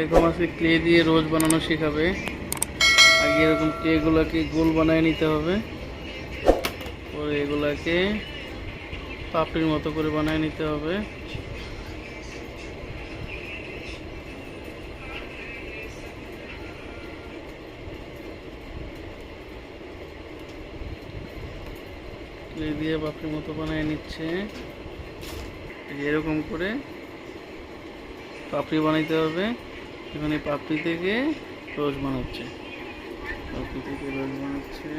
আজকে ক্লে দিয়ে রোজ বানানো শেখাবে। আগে এরকম ক্লেগুলোকে গোল বানায় নিতে হবে। পরে এগুলাকে পাপড়ির মতো করে বানায় নিতে হবে। ক্লে দিয়ে পাপড়ির মতো বানায় নিচ্ছে। এরকম করে পাপড়ি বানাইতে হবে। এখানে পাপড়ি থেকে রস বানাচ্ছে। পাপড়ি থেকে রস বানাচ্ছে।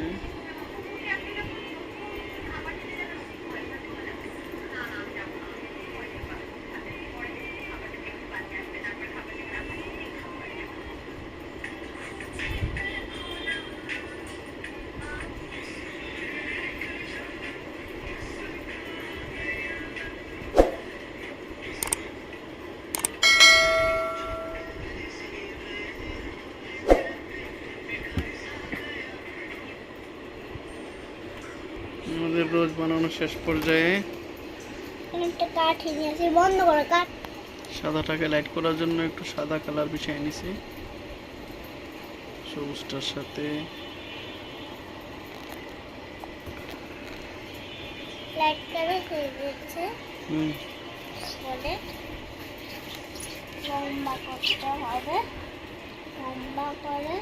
আমাদের রোজ বানানো শেষ পর্যায়ে একটা বন্ধ করো কাঠ। সাদাটাকে লাইট করার জন্য একটু সাদা কালার বিছিয়ে নিছি। সবুজটার সাথে। লাইট করে হয়ে গেছে হুম, বলে লম্বা করতে হবে। লম্বা করে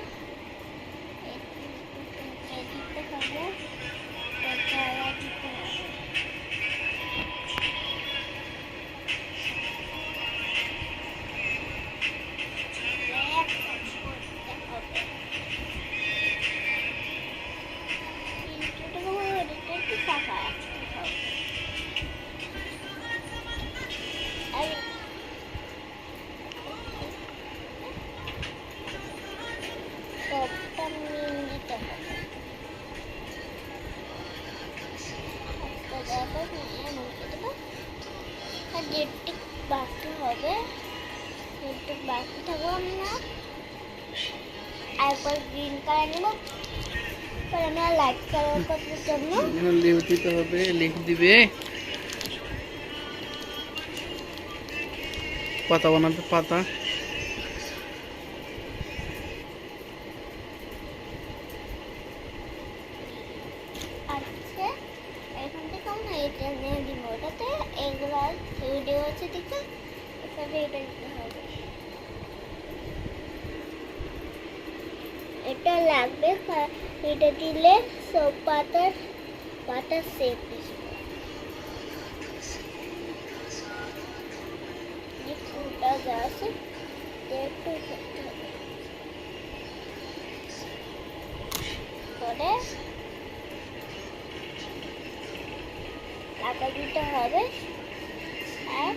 যেটুক বাকি হবে। যেটুক বাকি থাকব আমরা একবার গ্রিন কালার নেব। আমরা লাইট কালার জন্য লিখ দিতে হবে লিখ দিবে। পাতা বানাবে পাতা। আছে এখান এটা নিয়ে দিব। এগুলো ভিডিও আছে দেখতে এখানে এটা দিতে হবে। এটা লাগবে এটা দিলে সব পাতার পাতা সেপ যে ফুলটা গাছ একটু করতে হবে করে টাকা দিতে হবে। আর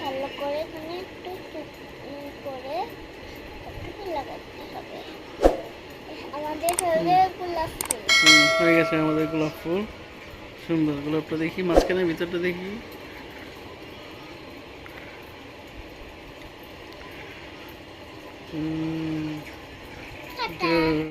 ভালো করে এখানে একটু করে লাগাতে হবে। আমাদের হবে গোলাপ ফুল। হয়ে গেছে আমাদের গোলাপ ফুল। সুন্দর গোলাপটা দেখি মাঝখানে ভিতরটা দেখি। হুম,